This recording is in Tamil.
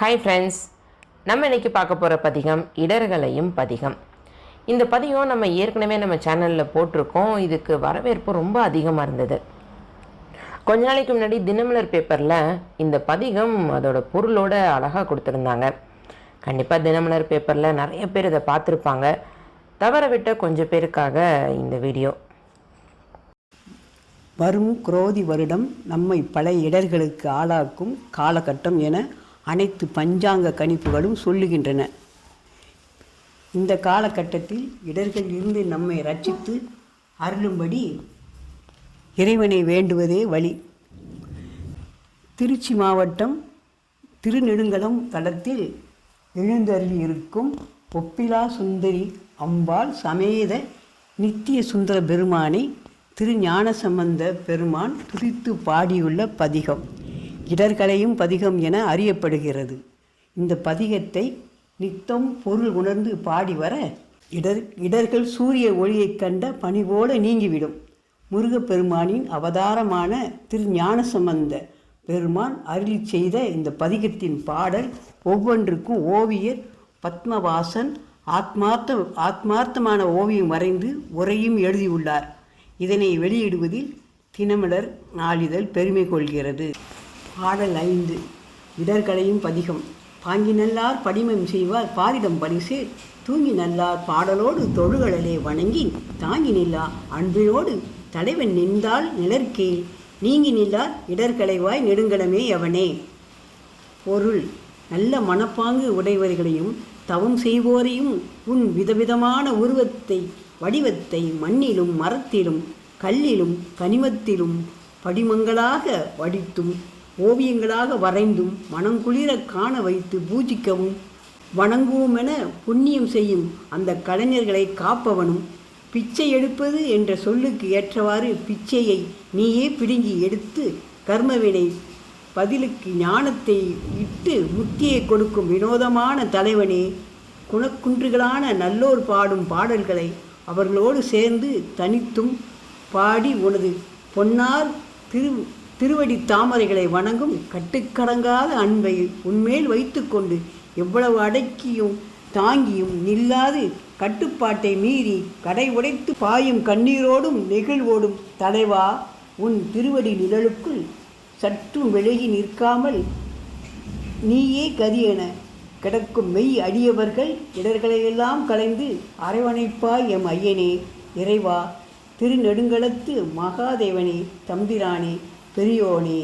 ஹாய் ஃப்ரெண்ட்ஸ் நம்ம இன்றைக்கி பார்க்க போகிற பதிகம் இடர்களையும் பதிகம். இந்த பதிகம் நம்ம ஏற்கனவே நம்ம சேனலில் போட்டிருக்கோம். இதுக்கு வரவேற்பு ரொம்ப அதிகமாக இருந்தது. கொஞ்ச நாளைக்கு முன்னாடி தினமலர் பேப்பரில் இந்த பதிகம் அதோட பொருளோட அழகாக கொடுத்துருந்தாங்க. கண்டிப்பாக தினமலர் பேப்பரில் நிறைய பேர் இதை பார்த்துருப்பாங்க. தவற விட்ட கொஞ்சம் பேருக்காக இந்த வீடியோ. வரும் குரோதி வருடம் நம்மை பல இடர்களுக்கு ஆளாக்கும் காலகட்டம் என அனைத்து பஞ்சாங்க கணிப்புகளும் சொல்லுகின்றன. இந்த காலகட்டத்தில் இடர்கள் இருந்து நம்மை ரட்சித்து அருளும்படி இறைவனை வேண்டுவதே வழி. திருச்சி மாவட்டம் திருநெடுங்கலம் தலத்தில் எழுந்தருளி இருக்கும் ஒப்பிலா சுந்தரி அம்பாள் சமேத நித்திய சுந்தர பெருமானை திரு ஞானசம்பந்த பெருமான் துதித்து பாடியுள்ள பதிகம். இடர்களையும் பதிகம் என அறியப்படுகிறது. இந்த பதிகத்தை நித்தம் பொருள் உணர்ந்து பாடி வர இடர் இடர்கள் சூரிய ஒளியைக் கண்ட பனி போல நீங்கிவிடும். முருகப்பெருமானின் அவதாரமான திரு ஞானசம்பந்த பெருமான் அருளி செய்த இந்த பதிகத்தின் பாடல் ஒவ்வொன்றுக்கும் ஓவியர் பத்மவாசன் ஆத்மார்த்த ஆத்மார்த்தமான ஓவியம் வரைந்து உரையும் எழுதியுள்ளார். இதனை வெளியிடுவதில் தினமலர் நாளிதழ் பெருமை கொள்கிறது. பாடல் ஐந்து இடர்களையும் பதிகம். பாங்கி நல்லார் படிமம் செய்வார் பாரிடம் பரிசு. தூங்கி நல்லார் பாடலோடு தொழுகடலே வணங்கி தாங்கி நில்லா அன்பினோடு தலைவன் நின்றால் நிலர்க்கே நீங்கி நில்லார் இடர்களைவாய் நெடுங்கலமே எவனே பொருள் நல்ல மனப்பாங்கு உடையவர்களையும் தவம் செய்வோரையும் உன் விதவிதமான உருவத்தை வடிவத்தை மண்ணிலும் மரத்திலும் கல்லிலும் கனிமத்திலும் படிமங்களாக வடித்தும் ஓவியங்களாக வரைந்தும் மனங்குளிர காண வைத்து பூஜிக்கவும் வணங்குவோமென புண்ணியம் செய்யும் அந்த கலைஞர்களை காப்பவனும் பிச்சை எடுப்பது என்ற சொல்லுக்கு ஏற்றவாறு பிச்சையை நீயே பிடுங்கி எடுத்து கர்மவினை பதிலுக்கு ஞானத்தை இட்டு முத்தியை கொடுக்கும் வினோதமான தலைவனே குணக்குன்றுகளான நல்லோர் பாடும் பாடல்களை அவர்களோடு சேர்ந்து தனித்தும் பாடி உனது பொன்னார் திரு திருவடி தாமரைகளை வணங்கும் கட்டுக்கடங்காத அன்பை உன்மேல் வைத்துக்கொண்டு எவ்வளவு அடக்கியும் தாங்கியும் நில்லாது கட்டுப்பாட்டை மீறி கடை உடைத்து பாயும் கண்ணீரோடும் நெகிழ்வோடும் தலைவா உன் திருவடி நிழலுக்குள் சற்றும் விலகி நிற்காமல் நீயே கரியென கிடக்கும் மெய் அடியவர்கள் இடர்களையெல்லாம் கலைந்து அரவணைப்பாய் எம் ஐயனே இறைவா திருநெடுங்களத்து மகாதேவனே தம்பிரானே பெரியோனே